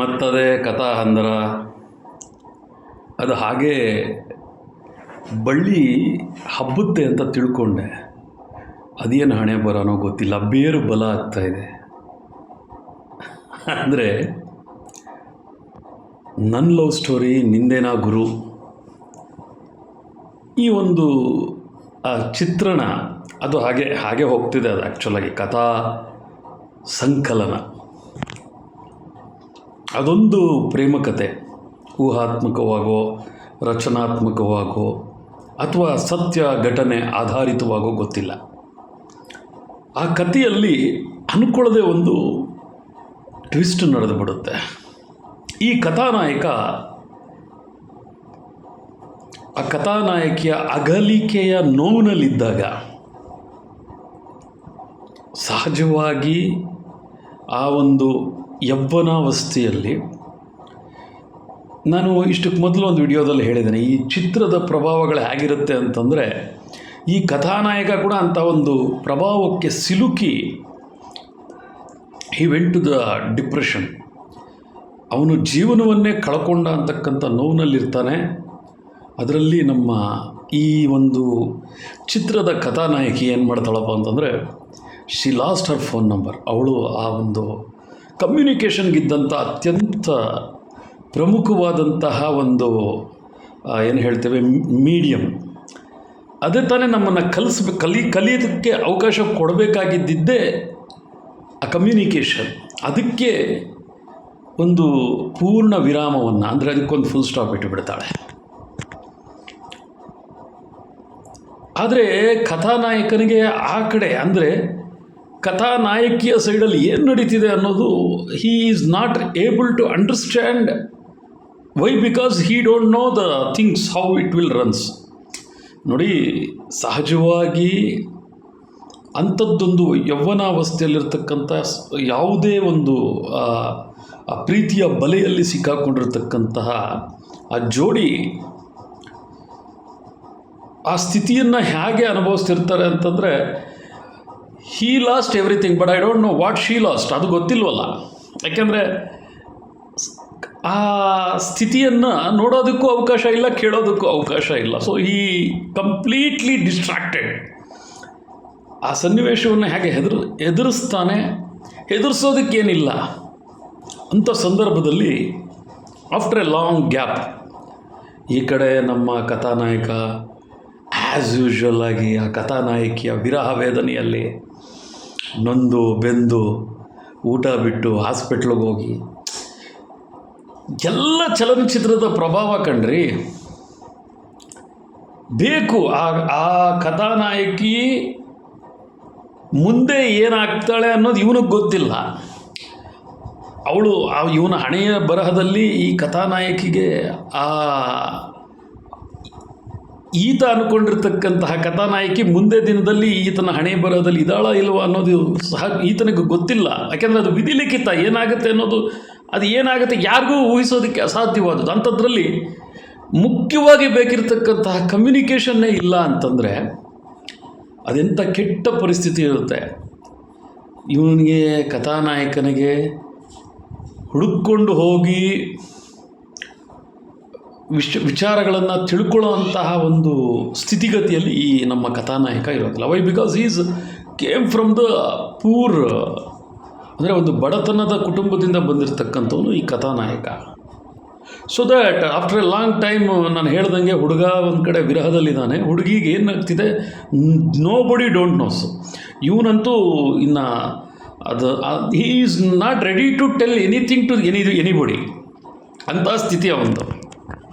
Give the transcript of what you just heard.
ಮತ್ತದೇ ಕಥಾ ಹಂದರ ಅದು ಹಾಗೇ ಬಳ್ಳಿ ಹಬ್ಬುತ್ತೆ ಅಂತ ತಿಳ್ಕೊಂಡೆ. ಅದೇನು ಹಣೆ ಬರೋನೋ ಗೊತ್ತಿಲ್ಲ, ಬೇರು ಬಲ ಆಗ್ತಾ ಇದೆ. ಅಂದರೆ ನನ್ನ ಲವ್ ಸ್ಟೋರಿ, ನಿಂದೇನಾ ಗುರು? ಈ ಒಂದು, ಆ ಚಿತ್ರಣ, ಅದು ಹಾಗೆ ಹಾಗೆ ಹೋಗ್ತಿದೆ ಅದು ಆ್ಯಕ್ಚುಲಾಗಿ ಕಥಾ ಸಂಕಲನ. ಅದೊಂದು ಪ್ರೇಮ ಕಥೆ ಊಹಾತ್ಮಕವಾಗೋ, ರಚನಾತ್ಮಕವಾಗೋ, ಅಥವಾ ಸತ್ಯ ಘಟನೆ ಆಧಾರಿತವಾಗೋ ಗೊತ್ತಿಲ್ಲ. ಆ ಕಥೆಯಲ್ಲಿ ಅನ್ಕೊಳ್ಳದೆ ಒಂದು ಟ್ವಿಸ್ಟ್ ನಡೆದು ಬಿಡುತ್ತೆ ಈ ಕಥಾನಾಯಕ ಆ ಕಥಾನಾಯಕಿಯ ಅಗಲಿಕೆಯ ನೋವಿನಲ್ಲಿದ್ದಾಗ ಸಹಜವಾಗಿ ಆ ಒಂದು ಯೌವನಾವಸ್ಥೆಯಲ್ಲಿ ನಾನು ಇಷ್ಟಕ್ಕೆ ಮೊದಲು ಒಂದು ವಿಡಿಯೋದಲ್ಲಿ ಹೇಳಿದ್ದೇನೆ, ಈ ಚಿತ್ರದ ಪ್ರಭಾವಗಳು ಹೇಗಿರುತ್ತೆ ಅಂತಂದರೆ, ಈ ಕಥಾನಾಯಕ ಕೂಡ ಅಂಥ ಒಂದು ಪ್ರಭಾವಕ್ಕೆ ಸಿಲುಕಿ he went to the depression ಅವನು ಜೀವನವನ್ನೇ ಕಳ್ಕೊಂಡ ಅಂತಕ್ಕಂಥ ನೋವಿನಲ್ಲಿರ್ತಾನೆ. ಅದರಲ್ಲಿ ನಮ್ಮ ಈ ಒಂದು ಚಿತ್ರದ ಕಥಾನಾಯಕಿ ಏನು ಮಾಡ್ತಾಳಪ್ಪ ಅಂತಂದರೆ she lost her phone number ಅವಳು ಆ ಒಂದು ಕಮ್ಯುನಿಕೇಷನ್ಗಿದ್ದಂಥ ಅತ್ಯಂತ ಪ್ರಮುಖವಾದಂತಹ ಒಂದು ಏನು ಹೇಳ್ತೇವೆ ಮೀಡಿಯಮ್ ಅದೇ ತಾನೇ ನಮ್ಮನ್ನು ಕಲಿಸ್ಬೇಕು ಕಲಿ, ಕಲಿಯೋದಕ್ಕೆ ಅವಕಾಶ ಕೊಡಬೇಕಾಗಿದ್ದಿದ್ದೇ ಆ ಕಮ್ಯುನಿಕೇಷನ್ ಅದಕ್ಕೆ ಒಂದು ಪೂರ್ಣ ವಿರಾಮವನ್ನು, ಅಂದರೆ ಅದಕ್ಕೊಂದು ಫುಲ್ ಸ್ಟಾಪ್ ಇಟ್ಟುಬಿಡ್ತಾಳೆ. ಆದರೆ ಕಥಾನಾಯಕನಿಗೆ ಆ ಕಡೆ, ಅಂದರೆ ಕಥಾನಾಯಕಿಯ ಸೈಡಲ್ಲಿ ಏನು ನಡೀತಿದೆ ಅನ್ನೋದು he is not able to understand why because he don't know the things how it will runs ನೋಡಿ, ಸಹಜವಾಗಿ ಅಂಥದ್ದೊಂದು ಯೌವನಾವಸ್ಥೆಯಲ್ಲಿರ್ತಕ್ಕಂಥ ಯಾವುದೇ ಒಂದು ಪ್ರೀತಿಯ ಬಲೆಯಲ್ಲಿ ಸಿಕ್ಕಾಕೊಂಡಿರ್ತಕ್ಕಂತಹ ಆ ಜೋಡಿ ಆ ಸ್ಥಿತಿಯನ್ನು ಹೇಗೆ ಅನುಭವಿಸ್ತಿರ್ತಾರೆ ಅಂತಂದರೆ he lost everything but I don't know what she lost ಅದು ಗೊತ್ತಿಲ್ವಲ್ಲ. ಯಾಕೆಂದರೆ ಆ ಸ್ಥಿತಿಯನ್ನು ನೋಡೋದಕ್ಕೂ ಅವಕಾಶ ಇಲ್ಲ, ಕೇಳೋದಕ್ಕೂ ಅವಕಾಶ ಇಲ್ಲ. ಸೊ ಈ ಕಂಪ್ಲೀಟ್ಲಿ ಡಿಸ್ಟ್ರಾಕ್ಟೆಡ್ ಆ ಸನ್ನಿವೇಶವನ್ನು ಹೇಗೆ ಹೆದರು ಎದುರಿಸ್ತಾನೆ ಹೆದರ್ಸೋದಕ್ಕೇನಿಲ್ಲ. ಅಂಥ ಸಂದರ್ಭದಲ್ಲಿ ಆಫ್ಟರ್ ಎ ಲಾಂಗ್ ಗ್ಯಾಪ್ ಈ ಕಡೆ ನಮ್ಮ ಕಥಾನಾಯಕ ಆ್ಯಸ್ ಯೂಶ್ವಲ್ ಆಗಿ ಆ ಕಥಾನಾಯಕಿಯ ವಿರಹ ವೇದನೆಯಲ್ಲಿ ನೊಂದು, ಬೆಂದು, ಊಟ ಬಿಟ್ಟು ಹಾಸ್ಪಿಟ್ಲಿಗೆ ಹೋಗಿ. ಎಲ್ಲ ಚಲನಚಿತ್ರದ ಪ್ರಭಾವ ಕಣ್ರಿ ಬೇಕು, ಆ ಆ ಕಥಾನಾಯಕಿ ಮುಂದೆ ಏನಾಗ್ತಾಳೆ ಅನ್ನೋದು ಇವನಿಗೆ ಗೊತ್ತಿಲ್ಲ. ಅವಳು, ಆ ಇವನ ಹಣೆಯ ಬರಹದಲ್ಲಿ ಈ ಕಥಾನಾಯಕಿಗೆ ಆ ಈತ ಅಂದ್ಕೊಂಡಿರ್ತಕ್ಕಂತಹ ಕಥಾನಾಯಕಿ ಮುಂದೆ ದಿನದಲ್ಲಿ ಈತನ ಹಣೆ ಬರೋದಲ್ಲಿ ಇದಾಳ ಇಲ್ವಾ ಅನ್ನೋದು ಸಹ ಈತನಿಗೆ ಗೊತ್ತಿಲ್ಲ. ಯಾಕೆಂದರೆ ಅದು ವಿಧಿಲಿಖಿತ, ಏನಾಗುತ್ತೆ ಅನ್ನೋದು, ಅದು ಏನಾಗುತ್ತೆ ಯಾರಿಗೂ ಊಹಿಸೋದಕ್ಕೆ ಅಸಾಧ್ಯವಾದದ್ದು. ಅಂಥದ್ರಲ್ಲಿ ಮುಖ್ಯವಾಗಿ ಬೇಕಿರತಕ್ಕಂತಹ ಕಮ್ಯುನಿಕೇಷನ್ನೇ ಇಲ್ಲ ಅಂತಂದರೆ ಅದೆಂಥ ಕೆಟ್ಟ ಪರಿಸ್ಥಿತಿ ಇರುತ್ತೆ. ಇವನಿಗೆ ಕಥಾನಾಯಕನಿಗೆ ಹುಡುಕೊಂಡು ಹೋಗಿ ವಿಷ ವಿಚಾರಗಳನ್ನು ತಿಳ್ಕೊಳ್ಳುವಂತಹ ಒಂದು ಸ್ಥಿತಿಗತಿಯಲ್ಲಿ ಈ ನಮ್ಮ ಕಥಾನಾಯಕ ಇರೋದಿಲ್ಲ. Why because is came from the poor ಅಂದರೆ ಒಂದು ಬಡತನದ ಕುಟುಂಬದಿಂದ ಬಂದಿರತಕ್ಕಂಥವನು ಈ ಕಥಾನಾಯಕ. So that after a long time ನಾನು ಹೇಳ್ದಂಗೆ ಹುಡುಗ ಒಂದು ಕಡೆ ವಿರಹದಲ್ಲಿದ್ದಾನೆ. ಹುಡುಗಿಗೆ ಏನಾಗ್ತಿದೆ? ನೋ ಬಡಿ ಡೋಂಟ್ ನೋಸ್ ಇವನಂತೂ ಇನ್ನು ಅದು he is not ready to tell anything to any anybody ಅಂಥ ಸ್ಥಿತಿ ಅವಂದು